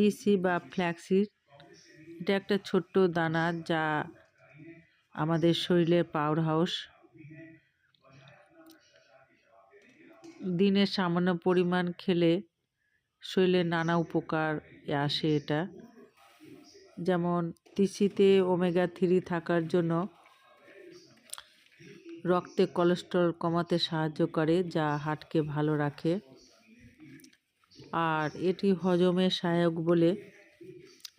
তিসি বা ফ্ল্যাক্সিড, এটা একটা ছোট্ট দানা যা আমাদের শরীরের পাওয়ার হাউস দিনে সামান্য পরিমাণ খেলে শরীরে নানা উপকার আসে এটা। যেমন তিসিতে ওমেগা থ্রি থাকার জন্য রক্তে কোলেস্টেরল কমাতে সাহায্য করে, যা হার্টকে ভালো রাখে। আর এটি হজমে সহায়ক বলে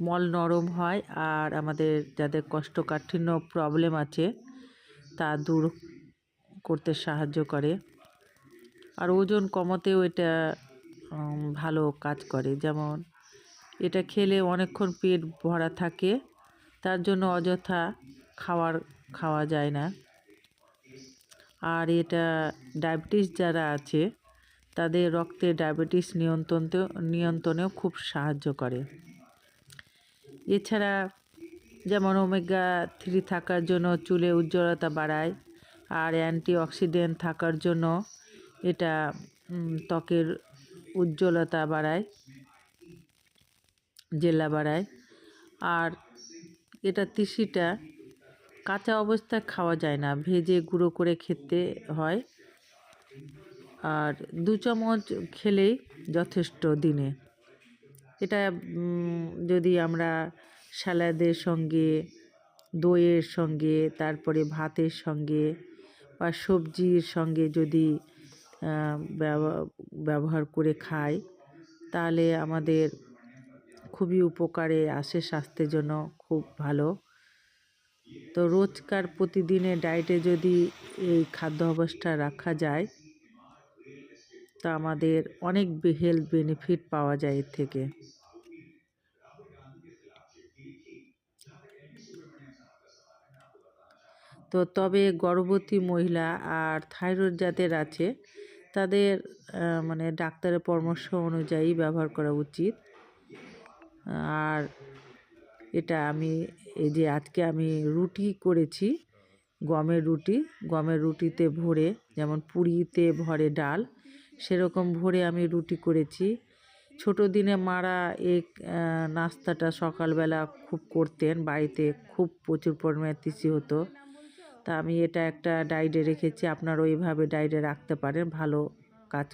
মল নরম হয় আর আমাদের যাদের কষ্টকাঠিন্য প্রবলেম আছে, তা দূর করতে সাহায্য করে। আর ওজন কমাতেও এটা ভালো কাজ করে। যেমন এটা খেলে অনেকক্ষণ পেট ভরা থাকে, তার জন্য অযথা খাওয়ার, খাওয়া যায় না। আর এটা ডায়াবেটিস যারা আছে তাদের রক্তে ডায়াবেটিস নিয়ন্ত্রণ নিয়ন্ত্রণেও খুব সাহায্য করে। এছাড়া যেমন ওমেগা থ্রি থাকার জন্য চুলে উজ্জ্বলতা বাড়ায় আর অ্যান্টি অক্সিডেন্ট থাকার জন্য এটা ত্বকের উজ্জ্বলতা বাড়ায়, জেলা বাড়ায়। আর এটা তিসিটা কাঁচা অবস্থায় খাওয়া যায় না, ভেজে গুঁড়ো করে খেতে হয়। আর দু চামচ খেলেই যথেষ্ট দিনে। এটা যদি আমরা স্যালাদের সঙ্গে, দইয়ের সঙ্গে, তারপরে ভাতের সঙ্গে বা সবজির সঙ্গে যদি ব্যবহার করে খাই, তাহলে আমাদের খুবই উপকারে আসে স্বাস্থ্যের জন্য খুব ভালো। তো রোজকার প্রতিদিনের ডায়েটে যদি এই খাদ্য অবস্থা রাখা যায় তা আমাদের অনেক হেলথ বেনিফিট পাওয়া যায় এর থেকে। তো তবে গর্ভবতী মহিলা আর থাইরয়েড যাদের আছে, তাদের মানে ডাক্তারের পরামর্শ অনুযায়ী ব্যবহার করা উচিত। আর এটা আমি, এই যে আজকে আমি রুটি করেছি, গমের রুটি। গমের রুটিতে ভরে, যেমন পুরিতে ভরে ডাল সেরকম ভোরে আমি রুটি করেছি। ছোট দিনে মারা এই নাস্তাটা সকালবেলা খুব করতেন, বাড়িতে খুব প্রচুর পরিমাণে তিসি হতো। তা আমি এটা একটা ডায়েটে রেখেছি আপনারা ওইভাবে ডায়েটে রাখতে পারেন, ভালো কাজ